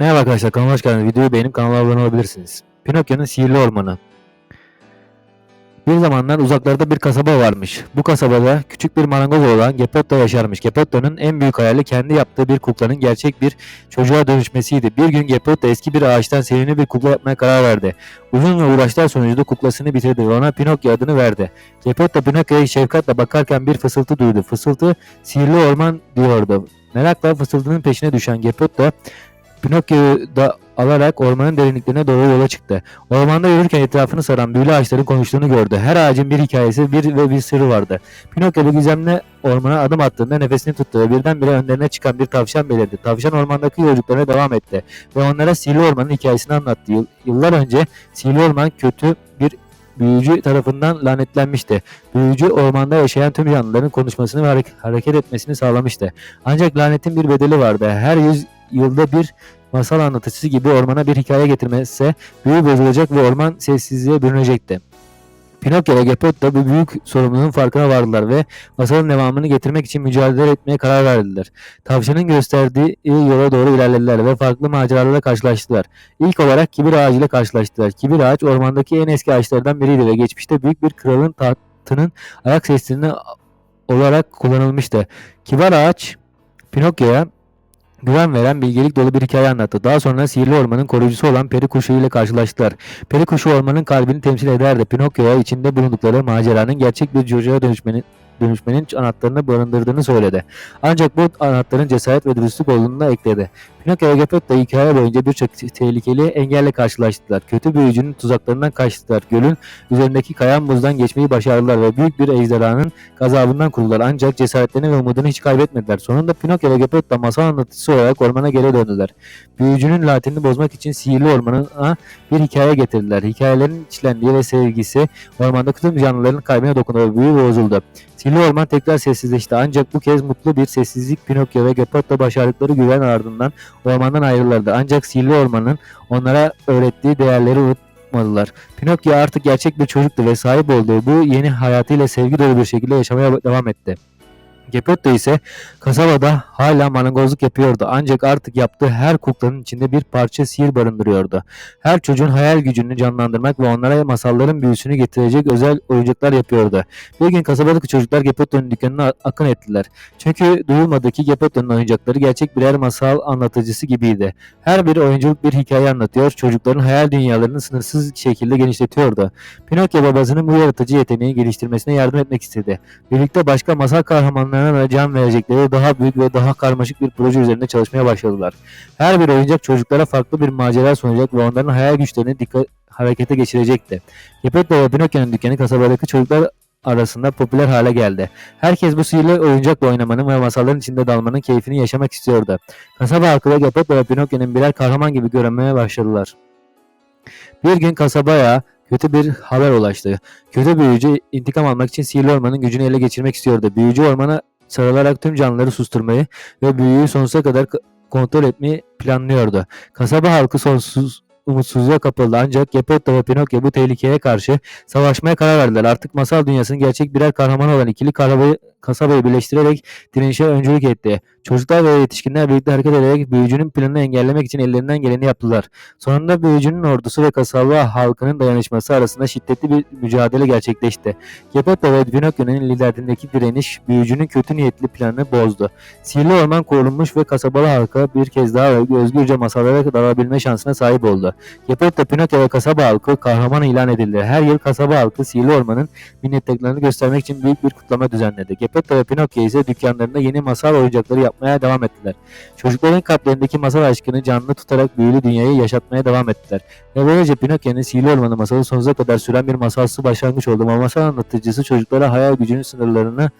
Merhaba arkadaşlar kanalıma hoş geldiniz. Videoyu beğenip kanala abone olabilirsiniz. Pinokyo'nun sihirli ormanı. Bir zamanlar uzaklarda bir kasaba varmış. Bu kasabada küçük bir marangoz olan Geppetto yaşarmış. Geppetto'nun en büyük hayali kendi yaptığı bir kuklanın gerçek bir çocuğa dönüşmesiydi. Bir gün Geppetto eski bir ağaçtan sevimli bir kukla yapmaya karar verdi. Uzun uğraşlar sonucu kuklasını bitirdi ve ona Pinokyo adını verdi. Geppetto Pinokyo'ya şefkatle bakarken bir fısıltı duydu. Fısıltı sihirli orman diyordu. Merakla fısıltının peşine düşen Geppetto Pinokyo'yu da alarak ormanın derinliklerine doğru yola çıktı. Ormanda yürürken etrafını saran büyülü ağaçların konuştuğunu gördü. Her ağacın bir hikayesi bir ve bir sırrı vardı. Pinokyo bu gizemli ormana adım attığında nefesini tuttu ve birdenbire önlerine çıkan bir tavşan belirdi. Tavşan ormandaki yolculuklarına devam etti ve onlara sihirli ormanın hikayesini anlattı. Yıl- Yıllar önce sihirli orman kötü bir büyücü tarafından lanetlenmişti. Büyücü ormanda yaşayan tüm canlıların konuşmasını ve hare- hareket etmesini sağlamıştı. Ancak lanetin bir bedeli vardı. Her yüz yılda bir masal anlatıcısı gibi ormana bir hikaye getirmezse büyü bozulacak ve orman sessizliğe bürünecekti. Pinokyo ve Geppetto bu büyük sorumluluğun farkına vardılar ve masalın devamını getirmek için mücadele etmeye karar verdiler. Tavşanın gösterdiği yola doğru ilerlediler ve farklı maceralarla karşılaştılar. İlk olarak kibir ağacı ile karşılaştılar. Kibir ağaç ormandaki en eski ağaçlardan biriydi ve geçmişte büyük bir kralın tahtının ayak sesini olarak kullanılmıştı. Kibar ağaç Pinokyo'ya güven veren bilgelik dolu bir hikaye anlattı. Daha sonra sihirli ormanın koruyucusu olan peri kuşu ile karşılaştılar. Peri kuşu ormanın kalbini temsil ederdi. Pinokyo'ya içinde bulundukları maceranın gerçek bir çocuğa dönüşmenin dönüşmenin anahtarını barındırdığını söyledi. Ancak bu anahtarın cesaret ve dürüstlük olduğunu da ekledi. Pinokyo ve Geppetto hikaye boyunca birçok tehlikeli engelle karşılaştılar. Kötü büyücünün tuzaklarından kaçtılar. Gölün üzerindeki kayan buzdan geçmeyi başardılar ve büyük bir ejderhanın gazabından kuruldular. Ancak cesaretlerini ve umudunu hiç kaybetmediler. Sonunda Pinokyo ve Geppetto masal anlatıcısı olarak ormana geri döndüler. Büyücünün latinini bozmak için sihirli ormana bir hikaye getirdiler. Hikayelerin içlendiği ve sevgisi ormandaki tüm canlıların kalbine dokundu ve büyü bozuldu. Sihirli orman tekrar sessizleşti ancak bu kez mutlu bir sessizlik Pinokyo ve Geppetto başardıkları güven ardından ormandan ayrılırlardı. Ancak sihirli ormanın onlara öğrettiği değerleri unutmadılar. Pinokyo artık gerçek bir çocuktu ve sahip olduğu bu yeni hayatıyla sevgi dolu bir şekilde yaşamaya devam etti. Geppetto ise kasabada hala marangozluk yapıyordu ancak artık yaptığı her kuklanın içinde bir parça sihir barındırıyordu. Her çocuğun hayal gücünü canlandırmak ve onlara masalların büyüsünü getirecek özel oyuncaklar yapıyordu. Bir gün kasabadaki çocuklar Geppetto'nun dükkanına akın ettiler. Çünkü duyulmadı ki Geppetto'nun oyuncakları gerçek birer masal anlatıcısı gibiydi. Her bir oyunculuk bir hikaye anlatıyor, çocukların hayal dünyalarını sınırsız şekilde genişletiyordu. Pinokyo babasının bu yaratıcı yeteneği geliştirmesine yardım etmek istedi. Birlikte başka masal da can verecekleri daha büyük ve daha karmaşık bir proje üzerinde çalışmaya başladılar. Her bir oyuncak çocuklara farklı bir macera sunacak ve onların hayal güçlerini dikkat harekete geçirecekti. Geppetto ve Pinokyo'nun dükkanı kasabadaki çocuklar arasında popüler hale geldi. Herkes bu sihirli oyuncakla oynamanın ve masalların içinde dalmanın keyfini yaşamak istiyordu. Kasaba halkı da Geppetto ve Pinokyo'nun birer kahraman gibi görünmeye başladılar. Bir gün kasabaya kötü bir haber ulaştı. Kötü büyücü intikam almak için sihirli ormanın gücünü ele geçirmek istiyordu. Büyücü ormana sarılarak tüm canlıları susturmayı ve büyüyü sonsuza kadar kontrol etmeyi planlıyordu. Kasaba halkı sonsuz umutsuzluğa kapıldı ancak Geppetto ve Pinokyo bu tehlikeye karşı savaşmaya karar verdiler. Artık masal dünyasının gerçek birer kahramanı olan ikili kasabayı, kasabayı birleştirerek direnişe öncülük etti. Çocuklar ve yetişkinler birlikte hareket ederek büyücünün planını engellemek için ellerinden geleni yaptılar. Sonunda büyücünün ordusu ve kasaba halkının dayanışması arasında şiddetli bir mücadele gerçekleşti. Geppetto ve Pinokyo'nun liderliğindeki direniş büyücünün kötü niyetli planını bozdu. Sihirli orman korunmuş ve kasabalı halka bir kez daha özgürce masallara dalabilme şansına sahip oldu. Geppetto, Pinokyo ve kasaba halkı kahraman ilan edildi. Her yıl kasaba halkı sihirli ormanın minnettarlığını göstermek için büyük bir kutlama düzenledi. Geppetto ve Pinokyo ise dükkanlarında yeni masal oyuncakları yapmaya devam ettiler. Çocukların kalplerindeki masal aşkını canlı tutarak büyülü dünyayı yaşatmaya devam ettiler. Ve böylece Pinokyo'nun sihirli ormanı masalı sonsuza kadar süren bir masalsı başlangıç oldu. Ama masal anlatıcısı çocuklara hayal gücünün sınırlarını